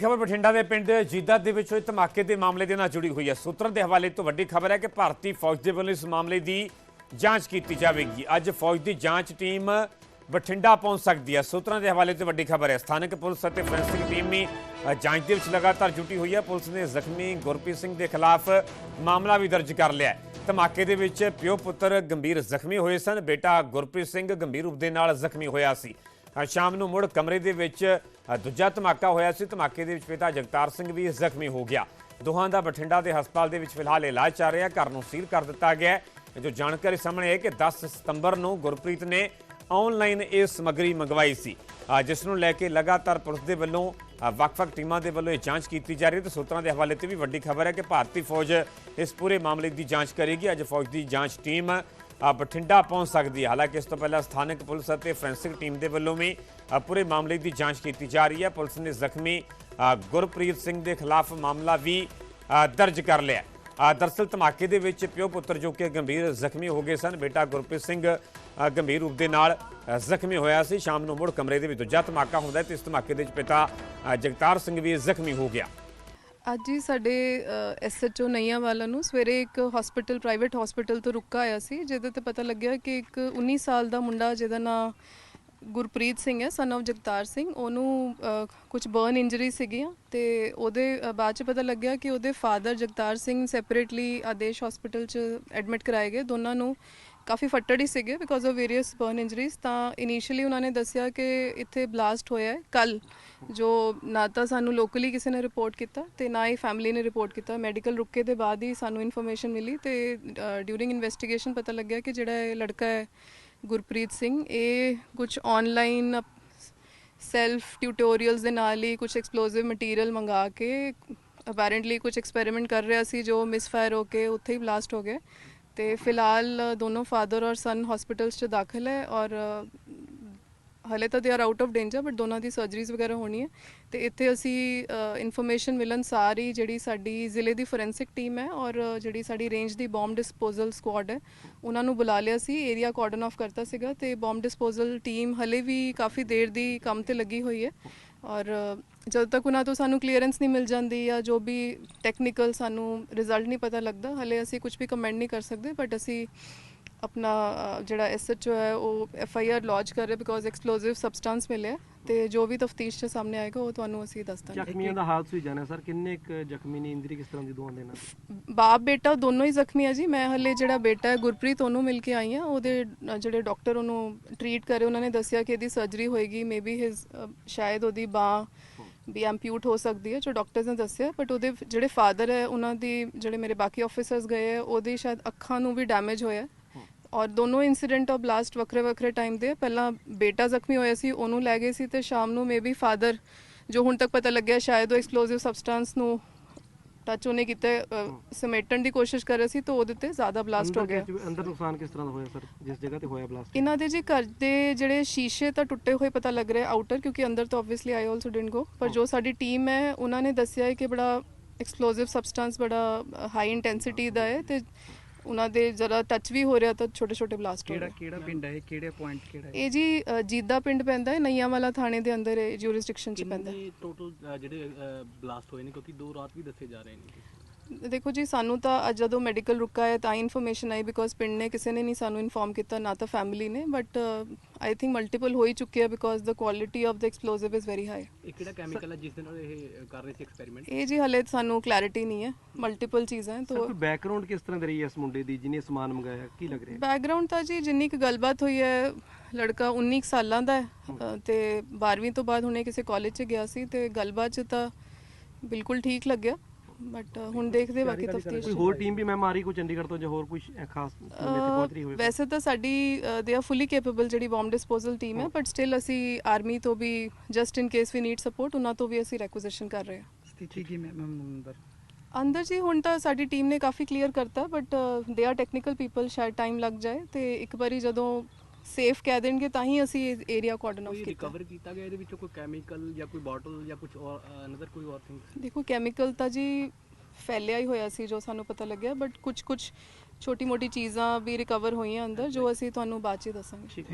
ਖਬਰ ਬਠਿੰਡਾ ਦੇ ਪਿੰਡ ਜੀਦਾ ਦੇ ਵਿੱਚ ਹੋਏ ਧਮਾਕੇ ਦੇ ਮਾਮਲੇ ਦੇ ਨਾਲ ਜੁੜੀ ਹੋਈ ਹੈ। ਸੂਤਰਾਂ ਦੇ ਹਵਾਲੇ ਤੋਂ ਵੱਡੀ ਖਬਰ ਹੈ ਕਿ ਭਾਰਤੀ ਫੌਜ ਦੇ ਵੱਲੋਂ ਇਸ ਮਾਮਲੇ ਦੀ ਜਾਂਚ ਕੀਤੀ ਜਾਵੇਗੀ। ਅੱਜ ਫੌਜ ਦੀ ਜਾਂਚ ਟੀਮ ਬਠਿੰਡਾ ਪਹੁੰਚ ਸਕਦੀ ਹੈ। ਸੂਤਰਾਂ ਦੇ ਹਵਾਲੇ ਤੋਂ ਵੱਡੀ ਖਬਰ ਹੈ। ਸਥਾਨਕ ਪੁਲਿਸ ਅਤੇ ਫੋਰੈਂਸਿਕ ਟੀਮ ਵੀ ਜਾਂਚ ਦੇ ਵਿੱਚ ਲਗਾਤਾਰ ਜੁਟੀ ਹੋਈ ਹੈ। ਪੁਲਿਸ ਨੇ ਜ਼ਖਮੀ ਗੁਰਪ੍ਰੀਤ ਸਿੰਘ ਦੇ ਖਿਲਾਫ ਮਾਮਲਾ ਵੀ ਦਰਜ ਕਰ ਲਿਆ ਹੈ। ਧਮਾਕੇ ਦੇ ਵਿੱਚ ਪਿਓ ਪੁੱਤਰ ਗੰਭੀਰ ਜ਼ਖਮੀ ਹੋਏ ਸਨ। ਬੇਟਾ ਗੁਰਪ੍ਰੀਤ ਸਿੰਘ ਗੰਭੀਰ ਰੂਪ ਦੇ ਨਾਲ ਜ਼ਖਮੀ ਹੋਇਆ ਸੀ। ਸ਼ਾਮ ਨੂੰ ਮੁੜ ਕਮਰੇ ਦੇ ਵਿੱਚ ਦੂਜਾ ਧਮਾਕਾ ਹੋਇਆ ਸੀ। ਧਮਾਕੇ ਦੇ ਵਿੱਚ ਪਿਤਾ ਜਗਤਾਰ ਸਿੰਘ ਵੀ ਜ਼ਖਮੀ ਹੋ ਗਿਆ। ਦੋਹਾਂ ਦਾ ਬਠਿੰਡਾ ਦੇ ਹਸਪਤਾਲ ਦੇ ਵਿੱਚ ਫਿਲਹਾਲ ਇਲਾਜ ਚੱਲ ਰਿਹਾ। ਘਰ ਨੂੰ ਸੀਲ ਕਰ ਦਿੱਤਾ ਗਿਆ ਜੋ ਜਾਣਕਾਰੀ ਸਾਹਮਣੇ ਹੈ ਕਿ 10 ਸਤੰਬਰ ਨੂੰ ਗੁਰਪ੍ਰੀਤ ਨੇ ਆਨਲਾਈਨ ਇਹ ਸਮੱਗਰੀ ਮੰਗਵਾਈ ਸੀ। ਜਿਸ ਨੂੰ ਲੈ ਕੇ ਲਗਾਤਾਰ ਪੁਲਿਸ ਦੇ ਵੱਲੋਂ ਵੱਖ-ਵੱਖ ਟੀਮਾਂ ਦੇ ਵੱਲੋਂ ਇਹ ਜਾਂਚ ਕੀਤੀ ਜਾ ਰਹੀ ਹੈ। ਤੇ ਸੂਤਰਾਂ ਦੇ ਹਵਾਲੇ ਤੇ ਵੀ ਵੱਡੀ ਖਬਰ ਹੈ ਕਿ ਭਾਰਤੀ ਫੌਜ ਇਸ ਪੂਰੇ ਮਾਮਲੇ ਦੀ ਜਾਂਚ ਕਰੇਗੀ। ਅੱਜ ਫੌਜ ਦੀ ਜਾਂਚ ਟੀਮ ਬਠਿੰਡਾ ਪਹੁੰਚ ਸਕਦੀ ਹੈ। ਹਾਲਾਂਕਿ ਇਸ ਤੋਂ ਪਹਿਲਾਂ ਸਥਾਨਕ ਪੁਲਿਸ ਅਤੇ ਫੋਰੈਂਸਿਕ ਟੀਮ ਦੇ ਵੱਲੋਂ ਵੀ ਪੂਰੇ ਮਾਮਲੇ ਦੀ ਜਾਂਚ ਕੀਤੀ ਜਾ ਰਹੀ ਹੈ। ਪੁਲਿਸ ਨੇ ਜ਼ਖਮੀ ਗੁਰਪ੍ਰੀਤ ਸਿੰਘ ਦੇ ਖਿਲਾਫ ਮਾਮਲਾ ਵੀ ਦਰਜ ਕਰ ਲਿਆ ਹੈ। ਦਰਅਸਲ ਧਮਾਕੇ ਦੇ ਵਿੱਚ ਪਿਓ ਪੁੱਤਰ ਜੋ ਕਿ ਗੰਭੀਰ ਜ਼ਖਮੀ ਹੋ ਗਏ ਸਨ, ਬੇਟਾ ਗੁਰਪ੍ਰੀਤ ਸਿੰਘ ਗੰਭੀਰ ਰੂਪ ਦੇ ਨਾਲ ਜ਼ਖਮੀ ਹੋਇਆ ਸੀ। ਸ਼ਾਮ ਨੂੰ ਮੁੜ ਕਮਰੇ ਦੇ ਵਿੱਚ ਦੂਜਾ ਧਮਾਕਾ ਹੁੰਦਾ ਹੈ, ਤੇ ਇਸ ਧਮਾਕੇ ਦੇ ਵਿੱਚ ਪਿਤਾ ਜਗਤਾਰ ਸਿੰਘ ਵੀ ਜ਼ਖਮੀ ਹੋ ਗਿਆ। ਅੱਜ ਹੀ ਸਾਡੇ ਐਸਐਚਓ ਨਈਆਂ ਵਾਲਾ ਨੂੰ ਸਵੇਰੇ ਇੱਕ ਹਸਪੀਟਲ ਪ੍ਰਾਈਵੇਟ ਹਸਪੀਟਲ ਤੋਂ ਰੁਕਾ ਆਇਆ ਸੀ, ਜਿਹਦੇ ਤੇ ਪਤਾ ਲੱਗਿਆ ਕਿ ਇੱਕ 19 ਸਾਲ ਦਾ ਮੁੰਡਾ ਜਿਹਦਾ ਨਾਂ ਗੁਰਪ੍ਰੀਤ ਸਿੰਘ ਹੈ ਸਨ of ਜਗਤਾਰ ਸਿੰਘ, ਉਹਨੂੰ ਕੁਝ ਬਰਨ ਇੰਜਰੀ ਸੀਗੀਆਂ ਤੇ ਉਹਦੇ ਬਾਅਦ ਚ ਪਤਾ ਲੱਗਿਆ ਕਿ ਉਹਦੇ father Jagtar Singh separately Aadesh hospital ਚ ਐਡਮਿਟ ਕਰਾਏ ਗਏ, ਦੋਨਾਂ ਨੂੰ ਕਾਫੀ ਫੱਟੜ ਹੀ ਸੀਗੇ because of various burn injuries ਤਾਂ ਇਨੀਸ਼ੀਅਲੀ ਉਹਨਾਂ ਨੇ ਦੱਸਿਆ ਕਿ ਇੱਥੇ ਬਲਾਸਟ ਹੋਇਆ ਹੈ ਕੱਲ ਜੋ ਨਾ ਤਾਂ ਸਾਨੂੰ ਲੋਕਲੀ ਕਿਸੇ ਨੇ ਰਿਪੋਰਟ ਕੀਤਾ ਤੇ ਨਾ ਹੀ ਫੈਮਿਲੀ ਨੇ ਰਿਪੋਰਟ ਕੀਤਾ। ਮੈਡੀਕਲ ਰੁਕੇ ਦੇ ਬਾਅਦ ਹੀ ਸਾਨੂੰ ਇਨਫੋਰਮੇਸ਼ਨ ਮਿਲੀ ਤੇ ਡਿਊਰਿੰਗ ਇਨਵੈਸਟੀਗੇਸ਼ਨ ਪਤਾ ਲੱਗਿਆ ਕਿ ਜਿਹੜਾ ਇਹ ਲੜਕਾ ਹੈ, ਗੁਰਪ੍ਰੀਤ ਸਿੰਘ, ਇਹ ਕੁਝ ਆਨਲਾਈਨ ਸੈਲਫ ਟਿਊਟੋਰੀਅਲਸ ਦੇ ਨਾਲ ਹੀ ਕੁਝ ਐਕਸਪਲੋਸਿਵ ਮਟੀਰੀਅਲ ਮੰਗਾ ਕੇ ਅਪੈਰੈਂਟਲੀ ਕੁਝ ਐਕਸਪੈਰੀਮੈਂਟ ਕਰ ਰਿਹਾ ਸੀ ਜੋ ਮਿਸਫਾਇਰ ਹੋ ਕੇ ਉੱਥੇ ਹੀ ਬਲਾਸਟ ਹੋ ਗਿਆ। ਤੇ ਫਿਲਹਾਲ ਦੋਨੋਂ ਫਾਦਰ ਔਰ ਸਨ ਹਸਪੀਟਲਸ 'ਚ ਦਾਖਲ ਹੈ ਔਰ ਹਲੇ ਤਾਂ they are out of danger but ਦੋਨਾਂ ਦੀ ਸਰਜਰੀਜ਼ ਵਗੈਰਾ ਹੋਣੀ ਹੈ ਤੇ ਇੱਥੇ ਅਸੀਂ ਇਨਫੋਰਮੇਸ਼ਨ ਮਿਲਣ ਸਾਰੀ ਜਿਹੜੀ ਸਾਡੀ ਜ਼ਿਲ੍ਹੇ ਦੀ ਫੋਰੈਂਸਿਕ ਟੀਮ ਹੈ ਔਰ ਜਿਹੜੀ ਸਾਡੀ ਰੇਂਜ ਦੀ ਬੰਬ ਡਿਸਪੋਜ਼ਲ ਸਕੁਆਡ ਹੈ, ਉਹਨਾਂ ਨੂੰ ਬੁਲਾ ਲਿਆ ਸੀ ਏਰੀਆ ਕਾਰਡਨ ਆਫ ਕਰਤਾ ਸੀਗਾ ਤੇ ਬੰਬ ਡਿਸਪੋਜ਼ਲ ਟੀਮ ਹਲੇ ਵੀ ਕਾਫੀ ਦੇਰ ਦੀ ਕੰਮ ਤੇ ਲੱਗੀ ਹੋਈ ਹੈ ਔਰ ਜਦੋਂ ਤੱਕ ਉਹਨਾਂ ਤੋਂ ਸਾਨੂੰ ਕਲੀਅਰੈਂਸ ਨਹੀਂ ਮਿਲ ਜਾਂਦੀ ਜਾਂ ਜੋ ਵੀ ਟੈਕਨੀਕਲ ਸਾਨੂੰ ਰਿਜ਼ਲਟ ਨਹੀਂ ਪਤਾ ਲੱਗਦਾ, ਹਲੇ ਅਸੀਂ ਕੁਝ ਵੀ ਕਮੈਂਟ ਨਹੀਂ ਕਰ ਸਕਦੇ ਬਟ ਅਸੀਂ ਆਪਣਾ ਜਿਹੜਾ ਐਸਐਚਓ ਹੈ ਉਹ ਐਫ ਆਈ ਆਰ ਲੌਂਚ ਕਰ ਰਿਹਾ ਬਿਕੋਜ਼ ਐਕਸਪਲੋਸਿਵ ਸਬਸਟੈਂਸ ਮਿਲਿਆ ਤੇ ਜੋ ਵੀ ਤਫਤੀਸ਼ 'ਚ ਸਾਹਮਣੇ ਆਏਗਾ ਉਹ ਤੁਹਾਨੂੰ ਅਸੀਂ ਦੱਸ ਦਾਂਗੇ। ਜ਼ਖਮੀਆਂ ਦਾ ਹਾਲ ਸੁਈ ਜਾਣਾ ਸਰ ਕਿੰਨੇ ਇੱਕ ਜ਼ਖਮੀ ਨੇ ਇੰਦਰੀ ਕਿਸ ਤਰ੍ਹਾਂ ਦੀ ਦੋਵਾਂ ਦੇ ਨਾਲ? ਬਾਪ ਬੇਟਾ ਦੋਨੋਂ ਹੀ ਜ਼ਖਮੀ ਆ ਜੀ। ਮੈਂ ਹਲੇ ਜਿਹੜਾ ਬੇਟਾ ਹੈ ਗੁਰਪ੍ਰੀਤ ਉਹਨੂੰ ਮਿਲ ਕੇ ਆਈ ਆ। ਉਹਦੇ ਜਿਹੜੇ ਡਾਕਟਰ ਉਹਨੂੰ ਟਰੀਟ ਕਰੇ ਉਹਨਾਂ ਨੇ ਦੱਸਿਆ ਕਿ ਇਹਦੀ ਸਰਜਰੀ ਹੋਏਗੀ। ਮੇਬੀ ਹਿਸ ਸ਼ਾਇਦ ਉਹਦੀ ਬਾਹ ਵੀ ਐਮਪਿਊਟ ਹੋ ਸਕਦੀ ਹੈ ਜੋ ਡਾਕਟਰਸ ਨੇ ਦੱਸਿਆ। ਬਟ ਉਹਦੇ ਜਿਹੜੇ ਫਾਦਰ ਹੈ ਉਹਨਾਂ ਦੀ ਜਿਹੜੇ ਮੇਰੇ ਬਾਕੀ ਆਫੀਸਰਸ ਗਏ ਉਹਦੀ ਸ਼ਾਇਦ ਅੱਖਾਂ ਨੂੰ ਵੀ ਡੈਮੇਜ ਹੋਇਆ। ਔਰ ਦੋਨੋਂ ਇਨਸੀਡੈਂਟ ਆਫ ਬਲਾਸਟ ਵੱਖਰੇ ਵੱਖਰੇ ਟਾਈਮ ਦੇ। ਪਹਿਲਾਂ ਬੇਟਾ ਜ਼ਖਮੀ ਹੋਇਆ ਸੀ ਉਹਨੂੰ ਲੈ ਗਏ ਸੀ ਤੇ ਸ਼ਾਮ ਨੂੰ ਮੇਬੀ ਫਾਦਰ ਜੋ ਹੁਣ ਤੱਕ ਪਤਾ ਲੱਗਿਆ ਸ਼ਾਇਦ ਉਹ ਐਕਸਪਲੋਸਿਵ ਸਬਸਟੈਂਸ ਨੂੰ ਟੱਚ ਉਹਨੇ ਕੀਤਾ ਸਮੇਟਣ ਦੀ ਕੋਸ਼ਿਸ਼ ਕਰ ਰਿਹਾ ਸੀ ਤਾਂ ਉਹਦੇ ਤੇ ਜ਼ਿਆਦਾ ਬਲਾਸਟ ਹੋ ਗਿਆ। ਅੰਦਰ ਨੁਕਸਾਨ ਕਿਸ ਤਰ੍ਹਾਂ ਦਾ ਹੋਇਆ ਸਰ? ਜਿਸ ਜਗ੍ਹਾ ਤੇ ਹੋਇਆ ਬਲਾਸਟ ਇਹਨਾਂ ਦੇ ਜੀ ਘਰ ਦੇ ਜਿਹੜੇ ਸ਼ੀਸ਼ੇ ਤਾਂ ਟੁੱਟੇ ਹੋਏ ਪਤਾ ਲੱਗ ਰਿਹਾ ਆਊਟਰ ਕਿਉਂਕਿ ਅੰਦਰ ਤਾਂ obviously I also didn't go ਪਰ ਜੋ ਸਾਡੀ ਟੀਮ ਹੈ ਉਹਨਾਂ ਨੇ ਦੱਸਿਆ ਹੈ ਕਿ ਬੜਾ ਐਕਸਪਲੋਸਿਵ ਸਬਸਟੈਂਸ ਬੜਾ ਹਾਈ ਇੰਟੈਂਸਿਟੀ ਦਾ ਹੈ ਤੇ ਉਹਨਾਂ ਦੇ ਜਰਾ ਟੱਚ ਵੀ ਹੋ ਰਿਹਾ ਤਾਂ ਛੋਟੇ ਛੋਟੇ ਬਲਾਸਟ ਹੋ ਕਿਹੜਾ ਰਹੇ। ਕਿਹੜਾ ਪਿੰਡ ਹੈ ਇਹ? ਕਿਹੜੇ ਪੁਆਇੰਟ ਕਿਹੜਾ ਹੈ? ਇਹ ਜੀ ਅ, ਜੀਦਾ ਪਿੰਡ ਪੈਂਦਾ ਹੈ ਨਈਆਂ ਵਾਲਾ ਥਾਣੇ ਦੇ ਅੰਦਰ ਇਹ ਜੂਰਿਸਡਿਕਸ਼ਨ ਚ ਪੈਂਦਾ ਹੈ। ਕਿੰਨੇ ਟੋਟਲ ਜਿਹੜੇ ਬਲਾਸਟ ਹੋਏ ਨੇ ਕਿਉਂਕਿ ਦੋ ਰਾਤ ਵੀ ਦੱਸੇ ਜਾ ਰਹੇ ਨੇ। ਦੇਖੋ ਜੀ ਸਾਨੂੰ ਤਾਂ ਅੱਜ ਜਦੋਂ ਮੈਡੀਕਲ ਰੁਕਾ ਹੈ ਤਾਂ ਇਨਫੋਰਮੇਸ਼ਨ ਆਈ ਬਿਕੋਜ਼ ਪਿੰਡ ਨੇ ਕਿਸੇ ਨੇ ਨਹੀਂ ਸਾਨੂੰ ਇਨਫੋਰਮ ਕੀਤਾ ਨਾ ਤਾਂ ਫੈਮਿਲੀ ਨੇ ਬਟ ਆਈ ਥਿੰਕ ਮਲਟੀਪਲ ਹੋ ਹੀ ਚੁੱਕੀ ਹੈ because the quality of the explosive is very high ਇਹ ਕਿਹੜਾ ਕੈਮੀਕਲ ਹੈ ਜਿਸ ਦੇ ਨਾਲ ਇਹ ਕਰ ਰਹੇ ਸੀ ਐਕਸਪੈਰੀਮੈਂਟ ਇਹ ਜੀ ਹਲੇ ਸਾਨੂੰ ਕਲੈਰਿਟੀ ਨਹੀਂ ਹੈ ਮਲਟੀਪਲ ਚੀਜ਼ਾਂ ਤਾਂ ਕੋਈ ਬੈਕਗ੍ਰਾਉਂਡ ਕਿਸ ਤਰ੍ਹਾਂ ਦੀ ਰਹੀ ਹੈ ਇਸ ਮੁੰਡੇ ਦੀ ਜਿਹਨੇ ਸਮਾਨ ਮੰਗਾਇਆ ਕੀ ਲੱਗ ਰਿਹਾ ਬੈਕਗ੍ਰਾਉਂਡ ਤਾਂ ਜੀ ਜਿੰਨੀ ਕੁ ਗੱਲਬਾਤ ਹੋਈ ਹੈ ਲੜਕਾ 19 ਕੁ ਸਾਲਾਂ ਦਾ ਹੈ ਤੇ 12ਵੀਂ ਤੋਂ ਬਾਅਦ ਹੁਣੇ ਕਿਸੇ ਕਾਲਜ 'ਚ ਗਿਆ ਸੀ ਤੇ ਗੱਲਬਾਤ 'ਚ ਤਾਂ ਬਿਲਕੁਲ ਠੀਕ ਲੱਗਿਆ। ਬਟ ਹੁਣ ਦੇਖਦੇ ਬਾਕੀ ਤਫਤੀਸ਼ ਕੋਈ ਹੋਰ ਟੀਮ ਵੀ ਮੈਂ ਮਾਰੀ ਕੋਈ ਚੰਡੀਗੜ੍ਹ ਤੋਂ ਜਾਂ ਹੋਰ ਕੋਈ ਖਾਸ ਬੰਦੇ ਤੇ ਪਹੁੰਚ ਰਹੀ ਹੋਵੇ। ਵੈਸੇ ਤਾਂ ਸਾਡੀ ਦੇ ਆਰ ਫੁੱਲੀ ਕੈਪੇਬਲ ਜਿਹੜੀ ਬੰਬ ਡਿਸਪੋਜ਼ਲ ਟੀਮ ਹੈ ਬਟ ਸਟਿਲ ਅਸੀਂ ਆਰਮੀ ਤੋਂ ਵੀ just in case we need support ਉਹਨਾਂ ਤੋਂ ਵੀ ਅਸੀਂ ਰੈਕੁਜੀਸ਼ਨ ਕਰ ਰਹੇ ਹਾਂ। ਸਥਿਤੀ ਕੀ ਮੈਂ ਅੰਦਰ? ਅੰਦਰ ਜੀ ਹੁਣ ਤਾਂ ਸਾਡੀ ਟੀਮ ਨੇ ਕਾਫੀ ਕਲੀਅਰ ਕਰਤਾ but they are technical people ਸ਼ਾਇਦ ਟਾਈਮ ਲੱਗ ਜਾਏ ਤੇ ਇੱਕ ਵਾਰੀ ਜਦੋਂ ਸੇਫ ਕਹਿ ਦੇਣਗੇ ਤਾਂ ਹੀ ਅਸੀਂ ਏਰੀਆ ਕੋਆਰਡਨ ਆਫ ਕੋਈ ਕੀਤਾ। ਰਿਕਵਰ ਕੀਤਾ ਗਿਆ ਇਹਦੇ ਵਿੱਚੋਂ ਕੋਈ ਕੈਮੀਕਲ ਜਾਂ ਕੋਈ ਬੋਟਲ ਜਾਂ ਕੁਝ ਅਨਦਰ ਕੋਈ ਹੋਰ ਥਿੰਗ ਦੇਖੋ ਕੈਮੀਕਲ ਤਾਂ ਜੀ ਫੈਲਿਆ ਹੀ ਹੋਇਆ ਸੀ ਜੋ ਸਾਨੂੰ ਪਤਾ ਲੱਗਿਆ ਬਟ ਕੁਝ ਕੁਝ ਛੋਟੀ ਮੋਟੀ ਚੀਜ਼ਾਂ ਵੀ ਰਿਕਵਰ ਹੋਈਆਂ ਅੰਦਰ ਜੋ ਅਸੀਂ ਤੁਹਾਨੂੰ ਬਾਅਦ ਚ ਦੱਸਾਂਗੇ।